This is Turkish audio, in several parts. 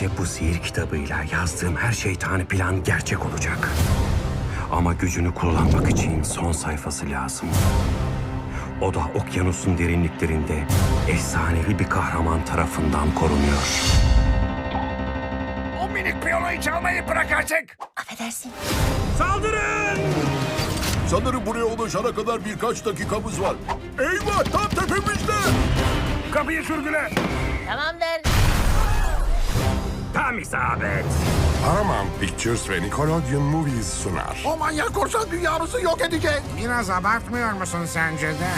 Böylece bu sihir kitabıyla yazdığım her şeytani plan gerçek olacak. Ama gücünü kullanmak için son sayfası lazım. O da okyanusun derinliklerinde efsanevi bir kahraman tarafından korunuyor. O minik piyanoyu çalmayı bırak artık. Affedersin. Sanırım buraya ulaşana kadar birkaç dakikamız var. Eyvah tam tepemizde. Kapıyı sürgüle. Tamamdır. Tam isabet. Paramount Pictures ve Nickelodeon Movies sunar. O manyak korsan dünyamızı yok edecek. Biraz abartmıyor musun sence de?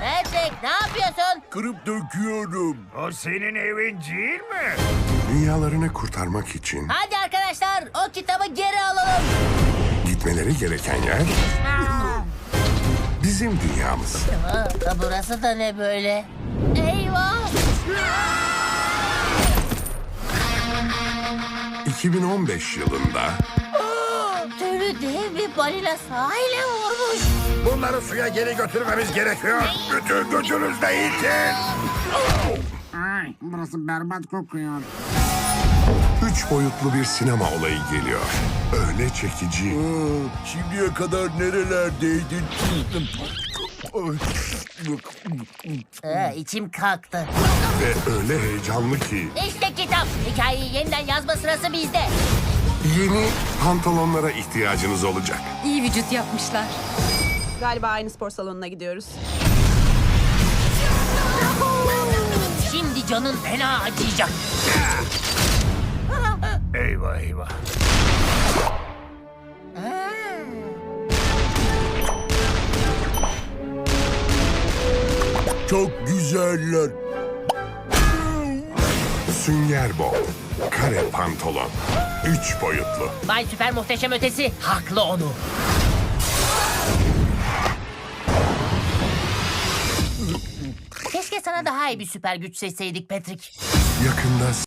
Patrick ne yapıyorsun? Kırıp döküyorum. O senin evin değil mi? Dünyalarını kurtarmak için Hadi arkadaşlar o kitabı geri alalım. gitmeleri gereken yer bizim dünyamız. Aa, burası da ne böyle? Eyvah! 2015 yılında Tüylü dev bir balina sahile vurmuş. Bunları suya geri götürmemiz gerekiyor. Bütün gücünüzle itin. Ay burası berbat kokuyor. üç boyutlu bir sinema olayı geliyor. Öyle çekici, Şimdiye kadar nerelerdeydin? Ee, içim kalktı. ve öyle heyecanlı ki İşte kitap. Hikayeyi yeniden yazma sırası bizde. yeni pantolonlara ihtiyacınız olacak. İyi vücut yapmışlar. Galiba aynı spor salonuna gidiyoruz. Şimdi canın fena acıyacak. Eyvah eyvah. Çok güzeller. Sünger Bob, kare pantolon, üç boyutlu. Bay Süper Muhteşem Ötesi haklı onu. Keşke sana daha iyi bir süper güç seçseydik Patrick. Yakında